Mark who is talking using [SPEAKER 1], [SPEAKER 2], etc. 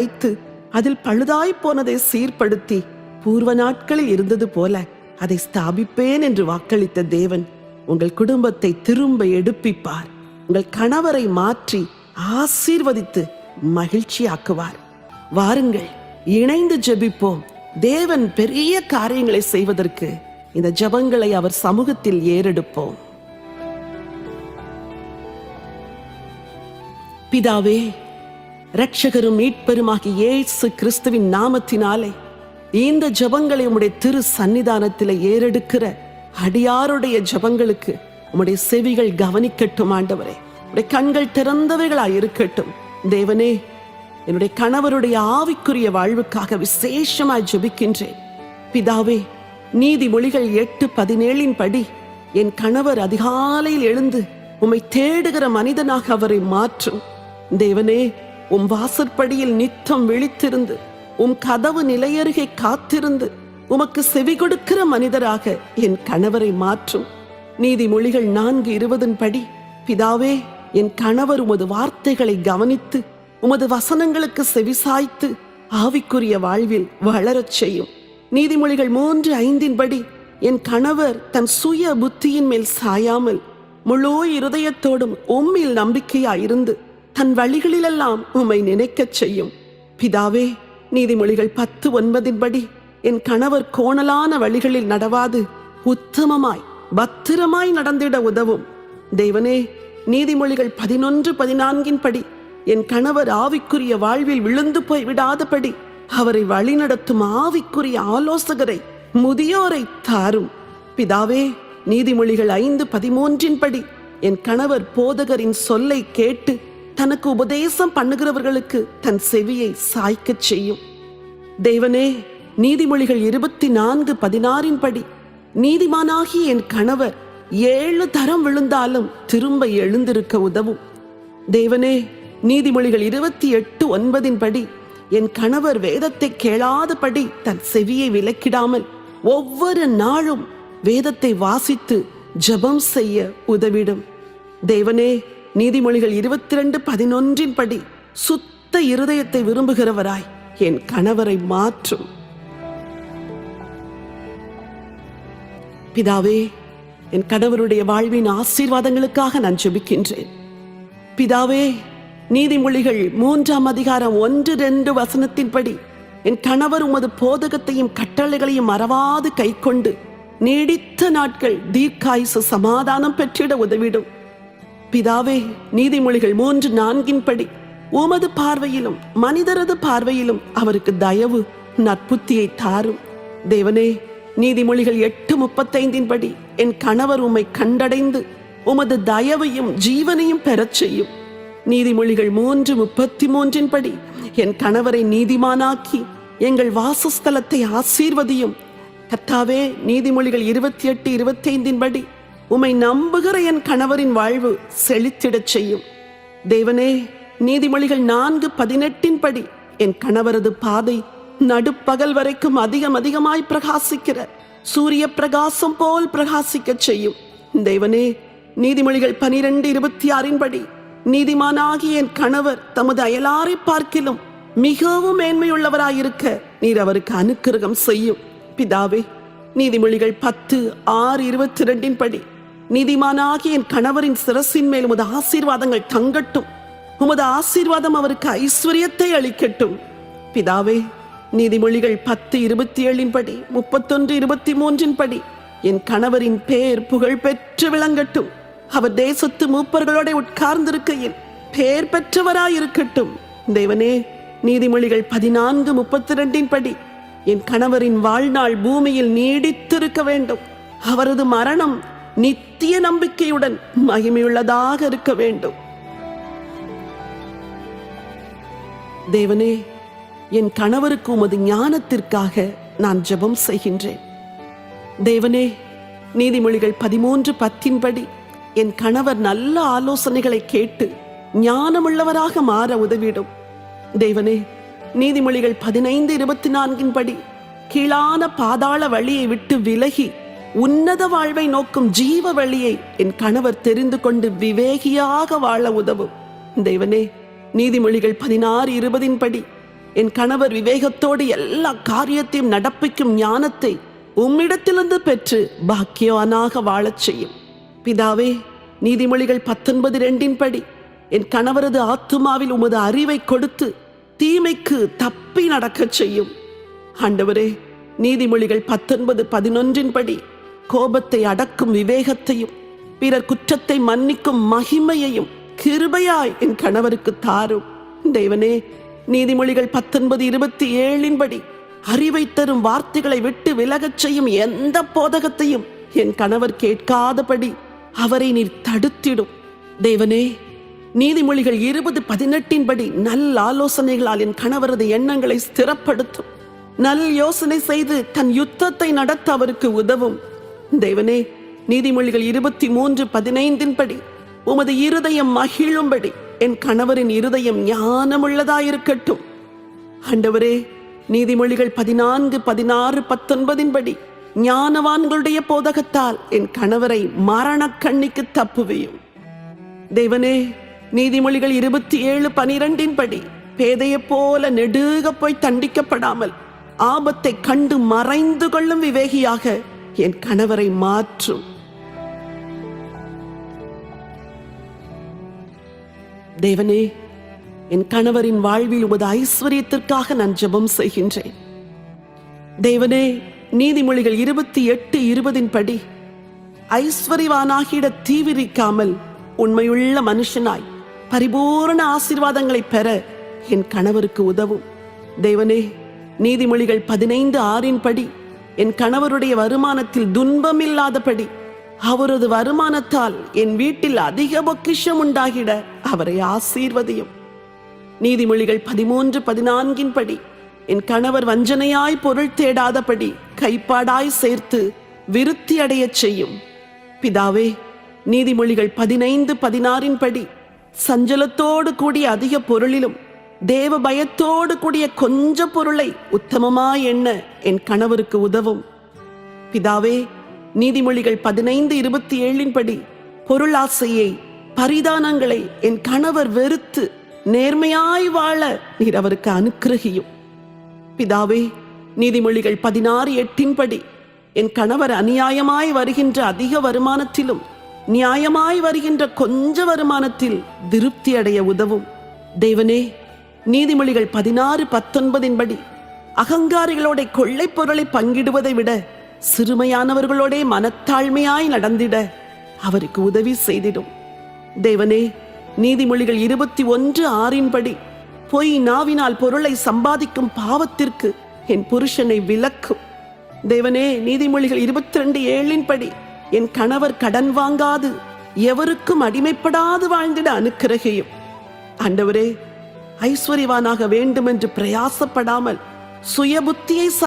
[SPEAKER 1] வைத்து அதில் பழுதாய் போனதை சீர்படுத்தி பூர்வ நாட்களில் இருந்தது போல அதை ஸ்தாபிப்பேன் என்று வாக்களித்த தேவன் உங்கள் குடும்பத்தை திரும்ப எடுப்பிப்பார். உங்கள் கணவரை மாற்றி ஆசீர்வதித்து மகிழ்ச்சியாக்குவார். வாருங்கள் இணைந்து ஜெபிப்போம். தேவன் பெரிய காரியங்களை செய்வதற்கு இந்த ஜபங்களை அவர் சமூகத்தில் ஏறெடுப்போம். பிதாவே ரட்சகரும் மீட்பெருமாகிய இயேசு கிறிஸ்துவின் நாமத்தினாலே இந்த ஜெபங்களை உம்முடைய திரு சன்னிதானத்தில் ஏறெடுக்கிற அடியாருடைய ஜபங்களுக்கு உம்முடைய செவிகள் கவனிக்கட்டும் ஆண்டவரே. உடைய கண்கள் திறந்தவைகளாய் இருக்கட்டும். தேவனே என்னுடைய கணவருடைய ஆவிக்குரிய வாழ்வுக்காக விசேஷமாய் ஜெபிக்கின்றேன். பிதாவே நீதிமொழிகள் எட்டு பதினேழின் படி என் கணவர் அதிகாலையில் எழுந்து உம்மை தேடுகிற மனிதனாக அவரை மாற்றும். தேவனே உம் வாசற்படியில் நித்தம் விழித்திருந்து உம் கதவு நிலையருகே காத்திருந்து உமக்கு செவி கொடுக்கிற மனிதராக என் கணவரை மாற்றும். நீதிமொழிகள் நான்கு இருபதின் படி பிதாவே என் கணவர் உமது வார்த்தைகளை கவனித்து உமது வசனங்களுக்கு செவிசாய்த்து ஆவிக்குரிய வாழ்வில் வளரச் செய்யும். நீதிமொழிகள் மூன்று ஐந்தின் படி என் கணவர் தன் சுய புத்தியின் மேல் சாயாமல் முழு இருதயத்தோடும் உம்மில் நம்பிக்கையாயிருந்து தன் வழிகளிலெல்லாம் உம்மை நினைக்கச் செய்யும். பிதாவே நீதிமொழிகள் பத்து ஒன்பதின்படி என் கணவர் கோணலான வழிகளில் நடவாது உத்தமமாய் பத்திரமாய் நடந்திட உதவும். தேவனே நீதிமொழிகள் பதினொன்று பதினான்கின் படி என் கணவர் ஆவிக்குரிய வாழ்வில் விழுந்து போய் விடாதபடி அவரை வழிநடத்தும் ஆவிக்குரிய ஆலோசகரை முதியோரை தாரும். பிதாவே நீதிமொழிகள் ஐந்து பதிமூன்றின்படி என் கணவர் போதகரின் சொல்லை கேட்டு தனக்கு உபதேசம் பண்ணுகிறவர்களுக்கு தன் செவியை சாய்க்கச் செய்யும். தேவனே நீதிமொழிகள் இருபத்தி நான்கு பதினாறின் படி நீதிமானாகி என் கணவர் ஏழு தரம் விழுந்தாலும் திரும்ப எழுந்திருக்க உதவும். தேவனே நீதிமொழிகள் இருபத்தி எட்டு ஒன்பதின் படி என் கணவர் வேதத்தை கேளாதபடி தன் செவியை விலக்கிடாமல் ஒவ்வொரு நாளும் வேதத்தை வாசித்து ஜெபம் செய்ய உதவிடும். தேவனே நீதிமொழிகள் இருபத்தி ரெண்டு பதினொன்றின் படி சுத்த இருதயத்தை விரும்புகிறவராய் என் கணவரை மாற்றும். பிதாவே என் கணவருடைய வாழ்வின் ஆசீர்வாதங்களுக்காக நான் ஜெபிக்கின்றேன். பிதாவே நீதிமொழிகள் மூன்றாம் அதிகாரம் ஒன்று ரெண்டு வசனத்தின்படி என் கணவர் உமது போதகத்தையும் கட்டளைகளையும் மறவாது கை கொண்டு நீடித்த நாட்கள் தீர்க்காயுசு சமாதானம் பெற்றிட உதவிடும். பிதாவே நீதிமொழிகள் மூன்று நான்கின் படி உமது பார்வையிலும் மனிதரது பார்வையிலும் அவருக்கு தயவு நற்புத்தியை தாரும். தேவனே நீதிமொழிகள் எட்டு முப்பத்தைந்தின் படி என் கணவர் உம்மை கண்டடைந்து உமது தயவையும் ஜீவனையும் பெறச் செய்யும். நீதிமொழிகள் மூன்று முப்பத்தி மூன்றின் படி என் கணவரை நீதிமானாக்கி எங்கள் வாசஸ்தலத்தை ஆசீர்வதியும். கர்த்தாவே நீதிமொழிகள் இருபத்தி எட்டு இருபத்தைந்தின் படி உம்மை நம்புகிற என் கணவரின் வாழ்வு செழித்திடச் செய்யும். தேவனே நீதிமொழிகள் நான்கு பதினெட்டின் படி என் கணவரது பாதை நடுப்பகல் வரைக்கும் அதிகம் அதிகமாய் பிரகாசிக்கிற சூரிய பிரகாசம் போல் பிரகாசிக்கச் செய்யும். தேவனே நீதிமொழிகள் பனிரெண்டு இருபத்தி ஆறின் படி நீதிமானாகிய என் கணவர் தமது அயலாரை பார்க்கிலும் மிகவும் மேன்மையுள்ளவராயிருக்க நீர் அவருக்கு அனுக்கிரகம் செய்யும். பிதாவே நீதிமொழிகள் பத்து ஆறு இருபத்தி ரெண்டின் படி நீதிமானாகிய என் கணவரின் சிரசின் மேல் உமது ஆசீர்வாதங்கள் தங்கட்டும். உமது ஆசீர்வாதம் அவருக்கு ஐஸ்வர்யத்தை அளிக்கட்டும். பிதாவே நீதிமொழிகள் பத்து இருபத்தி ஏழின் படி முப்பத்தொன்று இருபத்தி மூன்றின் படி என் கணவரின் பேர் புகழ் பெற்று விளங்கட்டும். அவர் தேசத்து மூப்பர்களோட உட்கார்ந்திருக்கையில் பேர் பெற்றவராயிருக்கட்டும். தேவனே நீதிமொழிகள் பதினான்கு முப்பத்தி ரெண்டின் படி என் கணவரின் வாழ்நாள் பூமியில் நீடித்திருக்க வேண்டும். அவரது மரணம் நித்திய நம்பிக்கையுடன் மகிமையுள்ளதாக இருக்க வேண்டும். தேவனே என் கணவருக்கு உமது ஞானத்திற்காக நான் ஜெபம் செய்கின்றேன். தேவனே நீதிமொழிகள் பதிமூன்று பத்தின்படி என் கணவர் நல்ல ஆலோசனைகளை கேட்டு ஞானமுள்ளவராக மாற உதவிடும். தேவனே நீதிமொழிகள் பதினைந்து இருபத்தி நான்கின் படி கீழான பாதாள வழியை விட்டு விலகி உன்னத வாழ்வை நோக்கும் ஜீவ வழியை என் கணவர் தெரிந்து கொண்டு விவேகியாக வாழ உதவும். தெய்வனே நீதிமொழிகள் பதினாறு இருபதின் படி என் கணவர் விவேகத்தோடு எல்லா காரியத்தையும் நடப்பிக்கும் ஞானத்தை உம்மிடத்திலிருந்து பெற்று பாக்கியவானாக வாழச் செய்யும். பிதாவே நீதிமொழிகள் பத்தொன்பது ரெண்டின் படி என் கணவரது ஆத்துமாவில் உமது அறிவை கொடுத்து தீமைக்கு தப்பி நடக்கச் செய்யும். ஆண்டவரே நீதிமொழிகள் பத்தொன்பது பதினொன்றின் படி கோபத்தை அடக்கும் விவேகத்தையும் பிறர் குற்றத்தை மன்னிக்கும் மகிமையையும் கிருபையாய் என் கணவருக்கு தாரும். தேவனே நீதிமொழிகள் பத்தொன்பது இருபத்தி ஏழின்படி அறிவை தரும் வார்த்தைகளை விட்டு விலகச் செய்யும் எந்த போதகத்தையும் என் கணவர் கேட்காதபடி அவரை நீர் தடுத்திடும். தேவனே நீதிமொழிகள் இருபது பதினெட்டின்படி நல்ல ஆலோசனைகளால் என் கணவரது எண்ணங்களை ஸ்திரப்படுத்தும். நல் யோசனை செய்து தன் யுத்தத்தை நடத்த அவருக்கு உதவும். தேவனே நீதிமொழிகள் இருபத்தி மூன்று பதினைந்தின் படி உமது இருதயம் மகிழும்படி என் கணவரின் இருதயம் ஞானமுள்ளதாயிருக்கட்டும். ஆண்டவரே நீதிமொழிகள் பதினான்கு பதினாறு பத்தொன்பதின் படி ஞானவான்களுடைய போதகத்தால் என் கணவரை மரணக்கண்ணிக்கு தப்புவியும். தேவனே நீதிமொழிகள் இருபத்தி ஏழு பனிரெண்டின் படி பேதையைப் போல நெடுக போய் தண்டிக்கப்படாமல் ஆபத்தை கண்டு மறைந்து கொள்ளும் விவேகியாக என் கணவரை மாற்றும். தேவனே என் கணவரின் வாழ்வில் உமது ஐஸ்வர்யத்திற்காக நான் ஜெபம் செய்கின்றேன். தேவனே நீதிமொழிகள் இருபத்தி எட்டு இருபதின் படி ஐஸ்வர்யவானாகிட தீவிரிக்காமல் உண்மையுள்ள மனுஷனாய் பரிபூரண ஆசீர்வாதங்களை பெற என் கணவருக்கு உதவும். தேவனே நீதிமொழிகள் பதினைந்து ஆறின் படி என் கணவருடைய வருமானத்தில் துன்பமில்லாதபடி அவரது வருமானத்தால் என் வீட்டில் அதிக பொக்கிஷம் உண்டாகிட அவரை ஆசீர்வதியும். நீதிமொழிகள் பதிமூன்று பதினான்கின் படி என் கணவர் வஞ்சனையாய் பொருள் தேடாதபடி கைப்பாடாய் சேர்த்து விருத்தி அடைய செய்யும். பிதாவே நீதிமொழிகள் பதினைந்து பதினாறின் படி சஞ்சலத்தோடு கூடிய அதிக பொருளிலும் தேவ பயத்தோடு கூடிய கொஞ்ச பொருளை உத்தமமாய் எண்ண என் கணவருக்கு உதவும். பிதாவே நீதிமொழிகள் பதினைந்து இருபத்தி ஏழின் படி பொருளாசையை பரிதானங்களை என் கணவர் வெறுத்து நேர்மையாய் வாழ நீர் அவருக்கு அனுக்கிரகியும். பிதாவே நீதிமொழிகள் பதினாறு எட்டின்படி என் கணவர் அநியாயமாய் வருகின்ற அதிக வருமானத்திலும் நியாயமாய் வருகின்ற கொஞ்ச வருமானத்தில் திருப்தி அடைய உதவும். தேவனே நீதிமொழிகள் பதினாறு பத்தொன்பதின்படி அகங்காரிகளோட கொள்ளைப் பொருளை பங்கிடுவதை விட சிறுமையானவர்களோடே மனத்தாழ்மையாய் நடந்திட அவருக்கு உதவி செய்திடும். தேவனே நீதிமொழிகள் இருபத்தி ஒன்று ஆறின்படி பொய் நாவினால் பொருளை சம்பாதிக்கும் பாவத்திற்கு என் புருஷனை விலக்கும் தேவனே நீதிமொழிகள் இருபத்தி ரெண்டு ஏழின்படி என் கணவர் கடன் வாங்காது எவருக்கும் அடிமைப்படாது வாழ்ந்திட அனுக்கிரகையும். ஆண்டவரே ஐஸ்வர்யவானாக வேண்டும் என்று பிரயாசப்படாமல் சுயபுத்தியை